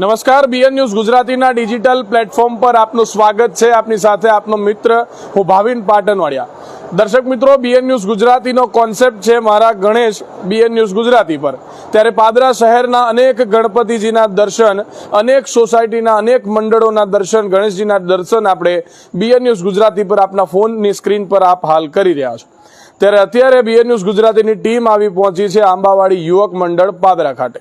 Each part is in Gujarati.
નમસ્કાર બીએન ન્યૂઝ ગુજરાતીના ડિજિટલ પ્લેટફોર્મ પર આપનું સ્વાગત છે. આપની સાથે આપનો મિત્ર હું ભાવિન પાટણવાડિયા દર્શક મિત્રો બીએન ન્યૂઝ ગુજરાતીનો કોન્સેપ્ટ છે મારા ગણેશ બીએન ન્યૂઝ ગુજરાતી પર. ત્યારે પાદરા શહેરના અનેક ગણપતિજીના દર્શન, અનેક સોસાયટીના, અનેક મંડળોના દર્શન, ગણેશજીના દર્શન આપણે બીએન ન્યૂઝ ગુજરાતી પર આપના ફોનની સ્ક્રીન પર આપ હાલ કરી રહ્યા છો. ત્યારે અત્યારે બીએન ન્યૂઝ ગુજરાતીની ટીમ આવી પહોંચી છે આંબાવાડી યુવક મંડળ પાદરા ખાતે.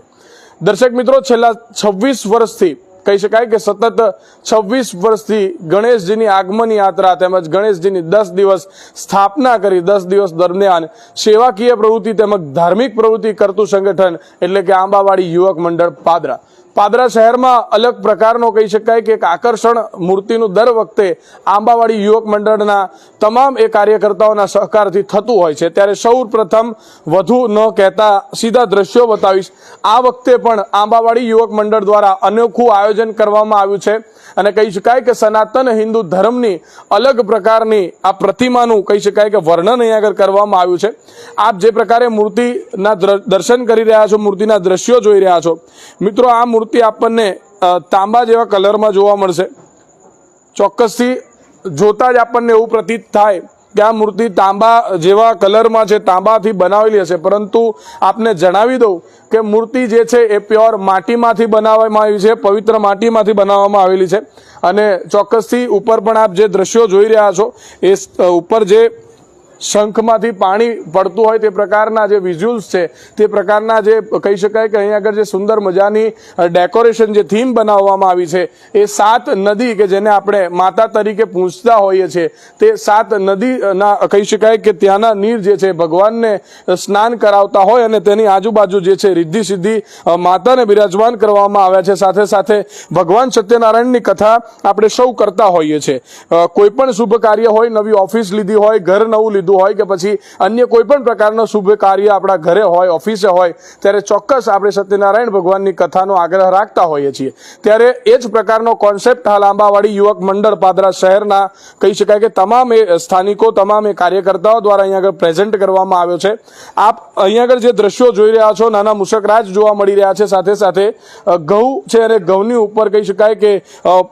દર્શક મિત્રો, છેલ્લા છવ્વીસ વર્ષથી, કહી શકાય કે સતત છવ્વીસ વર્ષથી ગણેશજીની આગમન યાત્રા તેમજ ગણેશજીની દસ દિવસ સ્થાપના કરી, દસ દિવસ દરમિયાન સેવાકીય પ્રવૃત્તિ તેમજ ધાર્મિક પ્રવૃત્તિ કરતું સંગઠન એટલે કે આંબાવાડી યુવક મંડળ પાદરા. પાદરા શહેરમાં અલગ પ્રકારનો કહી શકાય કે એક આકર્ષણ મૂર્તિનું દર વખતે આંબાવાડી યુવક મંડળના તમામ એ કાર્યકર્તાઓના સહકારથી થતું હોય છે. ત્યારે સૌ પ્રથમ વધુ ન કહેતા સીધા દ્રશ્યો બતાવીશ. આ વખતે પણ આંબાવાડી યુવક મંડળ દ્વારા અનોખું આયોજન કરવામાં આવ્યું છે અને કહી શકાય કે સનાતન હિન્દુ ધર્મની અલગ પ્રકારની આ પ્રતિમાનું કહી શકાય કે વર્ણન અહીંયા આગળ કરવામાં આવ્યું છે. આપ જે પ્રકારે મૂર્તિના દ્ર- દર્શન કરી રહ્યા છો, મૂર્તિના દ્રશ્યો જોઈ રહ્યા છો. મિત્રો, આ મૂર્તિ આપણને તાંબા જેવા કલરમાં જોવા મળશે. ચોક્કસથી જોતા જ આપણને એવું પ્રતીત થાય કે આ મૂર્તિ તાંબા જેવા કલરમાં છે, તાંબાથી બનાવેલી હશે. પરંતુ આપને જણાવી દઉં કે મૂર્તિ જે છે, એ પ્યોર માટીમાંથી બનાવવામાં આવી છે, પવિત્ર માટીમાંથી બનાવવામાં આવેલી છે. અને ચોક્કસથી ઉપર પણ આપ જે દ્રશ્યો જોઈ રહ્યા છો, એ ઉપર જે શંખમાંથી પાણી પડતું હોય તે પ્રકારના જે વિઝ્યુઅલ્સ છે, તે પ્રકારના જે કહી શકાય કે અહીં આગળ જે સુંદર મજાની ડેકોરેશન જે થીમ બનાવવામાં આવી છે, એ સાત નદી કે જેને આપણે માતા તરીકે પૂજતા હોઈએ છીએ, તે સાત નદીના કહી શકાય કે ત્યાંના નીર જે છે, ભગવાનને સ્નાન કરાવતા હોય અને તેની આજુબાજુ જે છે, રિદ્ધિ સિદ્ધિ માતાને બિરાજમાન કરવામાં આવ્યા છે. સાથે સાથે ભગવાન સત્યનારાયણની કથા આપણે સૌ કરતા હોઈએ છીએ. કોઈ પણ શુભ કાર્ય હોય, નવી ઓફિસ લીધી હોય, ઘર નવું લીધું હોય કે પછી અન્ય કોઈ પણ પ્રકારનો શુભ કાર્ય આપણા ઘરે હોય, ઓફિસે હોય, ત્યારે ચોક્કસ આપણે સત્યનારાયણ ભગવાનની કથાનો આગ્રહ રાખતા હોઈએ છીએ. ત્યારે એ જ પ્રકારનો કોન્સેપ્ટ હાલ આંબાવાડી યુવક મંડળ પાદરા શહેરના કહી શકાય કે તમામ એ સ્થાનિકો, તમામ એ કાર્યકર્તાઓ દ્વારા અહીંયા આગળ પ્રેઝન્ટ કરવામાં આવ્યો છે. આપ અહીંયા આગળ જે દ્રશ્યો જોઈ રહ્યા છો, નાના મુસકરાજ જોવા મળી રહ્યા છે. સાથે સાથે ઘઉં છે અને ઘઉંની ઉપર કહી શકાય કે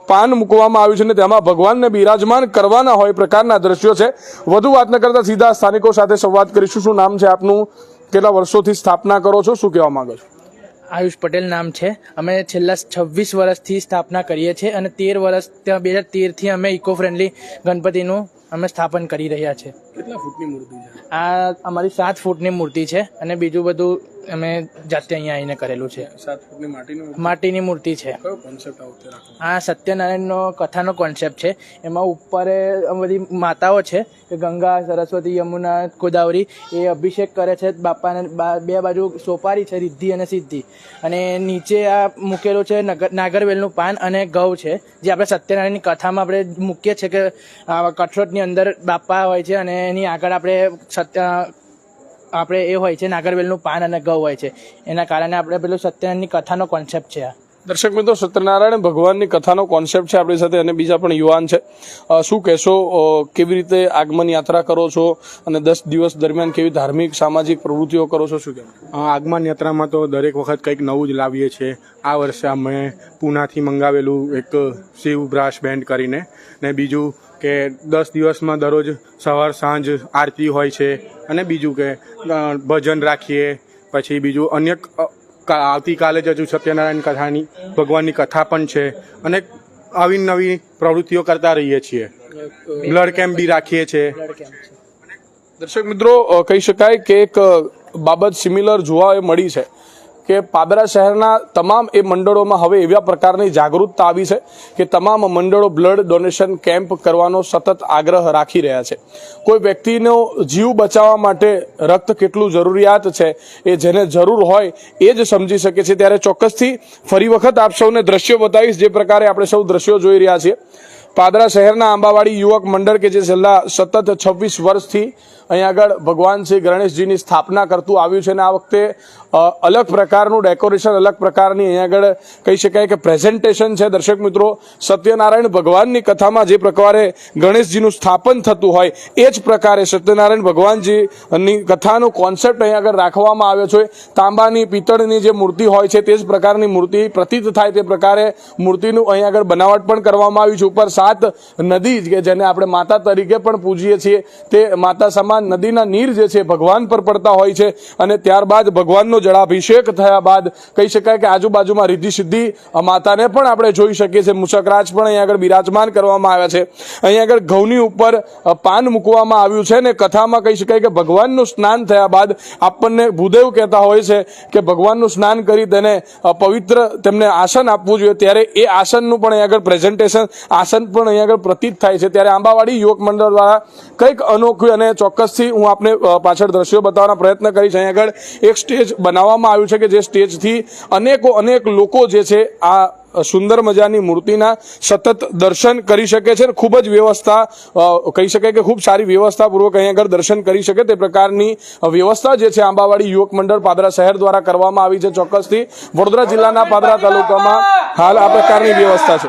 પાન મૂકવામાં આવ્યું છે અને તેમાં ભગવાનને બિરાજમાન કરવાના હોય પ્રકારના દ્રશ્યો છે. વધુ વાત ન કરતા સીધા સ્થાનિકો સાથે સંવાદ કરીશું. શું નામ છે આપનું? કેટલા વર્ષોથી સ્થાપના કરો છો? શું કહેવા માંગો છો? આયુષ પટેલ નામ છે. અમે છેલ્લા છવ્વીસ વર્ષથી સ્થાપના કરીએ છીએ અને તેર વર્ષ બે હજાર તેરથી અમે ઇકો ફ્રેન્ડલી ગણપતિનું અમે સ્થાપન કરી રહ્યા છે કેટલા ફૂટની મૂર્તિ છે? આ અમારી સાત ફૂટની મૂર્તિ છે અને બીજું બધું અમે જાતે અહીંયા આવીને કરેલું છે. સાત ફૂટની માટીની માટીની મૂર્તિ છે. કયો કોન્સેપ્ટ આવતો આ સત્યનારાયણનો કથાનો કોન્સેપ્ટ છે. એમાં ઉપર બધી માતાઓ છે કે ગંગા સરસ્વતી યમુના ગોદાવરી એ અભિષેક કરે છે બાપાને બા- બે બાજુ સોપારી છે રિદ્ધિ અને સિદ્ધિ. અને નીચે આ મૂકેલું છે નગર નાગરવેલનું પાન અને ઘઉં છે જે આપણે સત્યનારાયણની કથામાં આપણે મૂકીએ છીએ કે કઠરોટની કઠોટની અંદર બાપા હોય છે અને એની આગળ આપણે સત્ય, આપણે એ હોય છે નાગરવેલનું પાન અને ઘઉં હોય છે. એના કારણે આપણે પેલું સત્યનારાયણની કથાનો કોન્સેપ્ટ છે આ. દર્શક મિત્રો, સત્યનારાયણ ભગવાનની કથાનો કોન્સેપ્ટ છે આપણી સાથે અને બીજા પણ યુવાન છે. શું કહેશો? કેવી રીતે આગમન યાત્રા કરો છો અને દસ દિવસ દરમિયાન કેવી ધાર્મિક, સામાજિક પ્રવૃત્તિઓ કરો છો, શું કહેવાય? આગમન યાત્રામાં તો દરેક વખત કંઈક નવું જ લાવીએ છીએ. આ વર્ષે અમે પૂનાથી મંગાવેલું એક શિવ બ્રાસ બેન્ડ કરીને ને બીજું કે દસ દિવસમાં દરરોજ સવાર સાંજ આરતી હોય છે અને બીજું કે ભજન રાખીએ. પછી બીજું અન્ય આવતીકાલે જ હજુ સત્યનારાયણ કથાની, ભગવાનની કથા પણ છે અને આવી નવી પ્રવૃત્તિઓ કરતા રહીએ છીએ. બ્લડ કેમ્પ બી રાખીએ છીએ દર્શક મિત્રો કહી શકાય કે એક બાબત સિમિલર જોવા મળી છે. કે પાદરા શહેરના તમામ એ મંડળોમાં હવે એવા પ્રકારની જાગૃતતા આવી છે કે તમામ મંડળો બ્લડ ડોનેશન કેમ્પ કરવાનો સતત આગ્રહ રાખી રહ્યા છે. કોઈ વ્યક્તિનો જીવ બચાવવા માટે રક્ત કેટલું જરૂરિયાત છે એ જેને જરૂર હોય એ જ સમજી શકે છે. ત્યારે ચોક્કસથી ફરી વખત આપ સૌને દ્રશ્યો બતાવીશ જે પ્રકારે આપણે સૌ દ્રશ્યો જોઈ રહ્યા છીએ. પાદરા શહેરના આંબાવાડી યુવક મંડળ કે જે છેલ્લા સતત છવ્વીસ વર્ષથી અહીં આગળ ભગવાન શ્રી ગણેશજીની સ્થાપના કરતું આવ્યું છે અને આ વખતે અલગ પ્રકારનું ડેકોરેશન, અલગ પ્રકારની અહીંયા આગળ કહી શકાય કે પ્રેઝન્ટેશન છે. દર્શક મિત્રો, સત્યનારાયણ ભગવાનની કથામાં જે પ્રકારે ગણેશજીનું સ્થાપન થતું હોય, એ જ પ્રકારે સત્યનારાયણ ભગવાનજીની કથાનો કોન્સેપ્ટ અહીંયા આગળ રાખવામાં આવ્યો છે. તાંબાની પિત્તળની જે મૂર્તિ હોય છે, તે જ પ્રકારની મૂર્તિ પ્રતીત થાય તે પ્રકારે મૂર્તિનું અહીંયા આગળ બનાવટ પણ કરવામાં આવી છે. ઉપર સાત નદી કે જેને આપણે માતા તરીકે પણ પૂજીએ છીએ, તે માતા સમાન નદીના નીર જે છે ભગવાન પર પડતા હોય છે અને ત્યારબાદ ભગવાનનો જળાભિષેક થયા બાદ કહી શકાય કે આજુબાજુમાં રિદ્ધિ સિદ્ધિ માતાને પણ આપણે જોઈ શકીએ છીએ. મુસકરાજ પણ અહીંયા આગળ બિરાજમાન કરવામાં આવ્યા છે. અહીંયા આગળ ઘઉંની ઉપર પાન મૂકવામાં આવ્યું છે ને કથામાં કહી શકાય કે ભગવાનનું સ્નાન થયા બાદ આપણને ભૂદેવ કહેતા હોય છે કે ભગવાનનું સ્નાન કરી તેને પવિત્ર તેમને આસન આપવું જોઈએ. ત્યારે એ આસનનું પણ અહીંયા આગળ પ્રેઝન્ટેશન આસન પણ અહીંયા આગળ પ્રતીત થાય છે. ત્યારે આંબાવાડી યુવક મંડળ દ્વારા કંઈક અનોખું અને ચોક્કસથી હું આપને પાછળ દ્રશ્યો બતાવવાનો પ્રયત્ન કરીશ. અહીં આગળ એક સ્ટેજ બનાવવામાં આવ્યું છે કે જે સ્ટેજથી અનેકો, અનેક લોકો જે છે આ સુંદર મજાની મૂર્તિના સતત દર્શન કરી શકે છે ખૂબ જ વ્યવસ્થા કહી શકાય કે ખૂબ સારી વ્યવસ્થાપૂર્વક અહીંયા આગળ દર્શન કરી શકે. તે પ્રકારની વ્યવસ્થા જે છે આંબાવાડી યુવક મંડળ પાદરા શહેર દ્વારા કરવામાં આવી છે ચોક્કસથી. વડોદરા જિલ્લાના પાદરા તાલુકામાં હાલ આ પ્રકારની વ્યવસ્થા છે.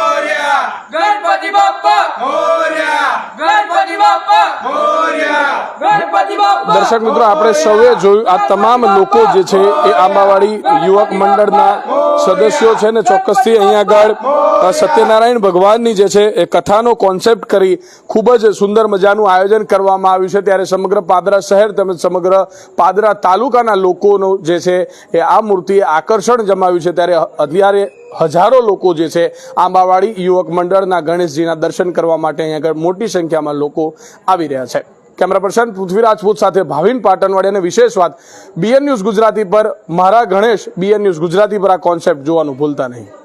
દર્શક મિત્રો, આપણે સૌએ જોયું આ તમામ લોકો જે છે એ આંબાવાડી યુવક મંડળના સદસ્યો છે ને ચોક્કસથી અહીંયા આગળ સત્યનારાયણ ભગવાનની જે છે એ કથાનો કોન્સેપ્ટ કરી ખૂબ જ સુંદર મજાનું આયોજન કરવામાં આવ્યું છે. ત્યારે સમગ્ર પાદરા શહેર તેમજ સમગ્ર પાદરા તાલુકાના લોકોનો જે છે એ આ મૂર્તિએ આકર્ષણ જમાવ્યું છે. ત્યારે અત્યારે હજારો લોકો જે છે આંબાવાડી યુવક મંડળના ગણેશજીના દર્શન કરવા માટે અહીંયા આગળ મોટી સંખ્યામાં લોકો આવી રહ્યા છે. કેમેરા પર્સન પૃથ્વી રાજપૂત સાથે ભાવિન પાટણવાડી અને વિશેષ વાત બીએન ન્યૂઝ ગુજરાતી પર. મારા ગણેશ, બીએન ન્યૂઝ ગુજરાતી પર આ કોન્સેપ્ટ જોવાનું ભૂલતા નહીં.